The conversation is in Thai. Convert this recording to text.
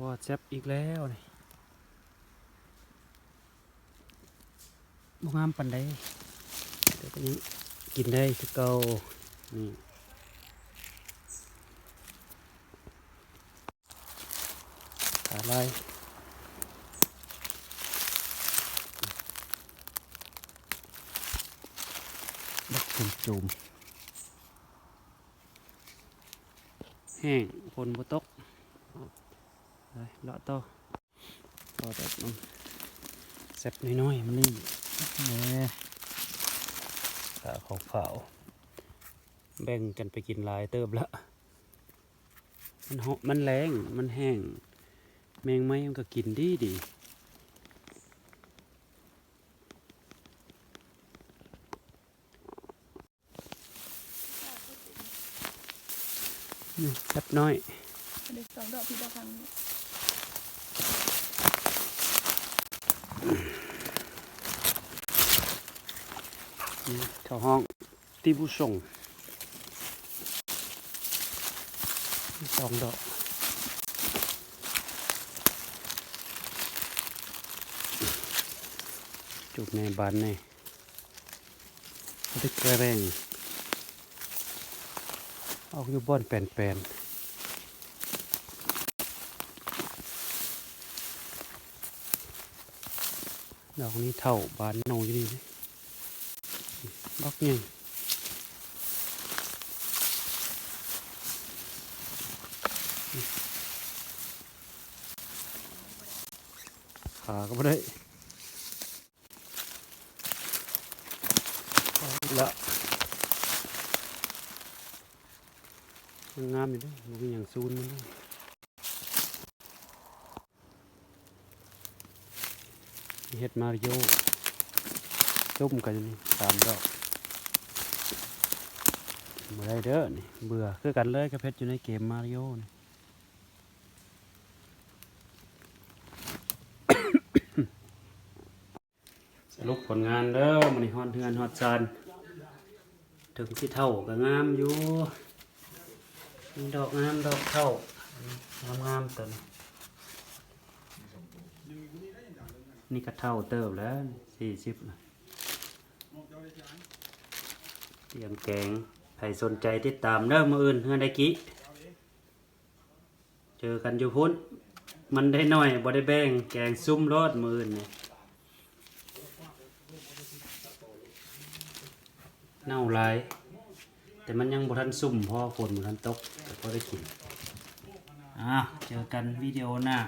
พอแซ่บอีกแล้วนี่บ่งามปันใดแต่ก็ยังกินได้คือเก่านี่ขาลายบักจุ่มจุ่มแห้งฝนบตก เลาะต่อพอแบบมันแซ่บน้อยๆมันนี่เนี่ยขาขาวๆแบ่งกันไปกินลายเติบละมันเหาะมันแรงมันแห้ง แมงไม้มันก็กินดีดีนี่แซ่บน้อยเด็กสองดอกพี่ดอกครั้ง นี่เข้าห้องตีบุส่งสองดอกจุกในบานในเขาได้แกระแรงเอาอยู่บ้านแปลนๆดอกนี้เท่าบานโนอยู่นี่เลยบล็อกยังขาก็ไม่ได้เอาอีกละยังงามอยู่เด้วยมัน ก็ยังซูนมันเด้อมีเห็ดมาริโยจุ่มกั นอยู่นี่สามดอกเมื่อไรเด้อนี่เบื่อคือกันเลยกับเพชรอยู่ในเกมมาริโอนี่สรุปผลงานเด้อมันนี่ฮอดเทือนฮอดจานถึงที่เท่าก็งามอยู่มีดอกงามดอกเท่างามงามตัวนี้นี่ก็เท่าเติบแล้วสี่สิบเตรียมแกง ใครสนใจติดตามเด้อมืออื่นเฮือนได้กี้เจอกันอยู่พุ่นมันได้หน้อยบ่ได้แบ่งแกงซุ่มรอดมืออื่นนี่เน่าลาย แต่มันยังบ่ทันซุ่มพราะฝนบ่ทันตกแต่พอได้กินอะเจอกันวิดีโอหน้า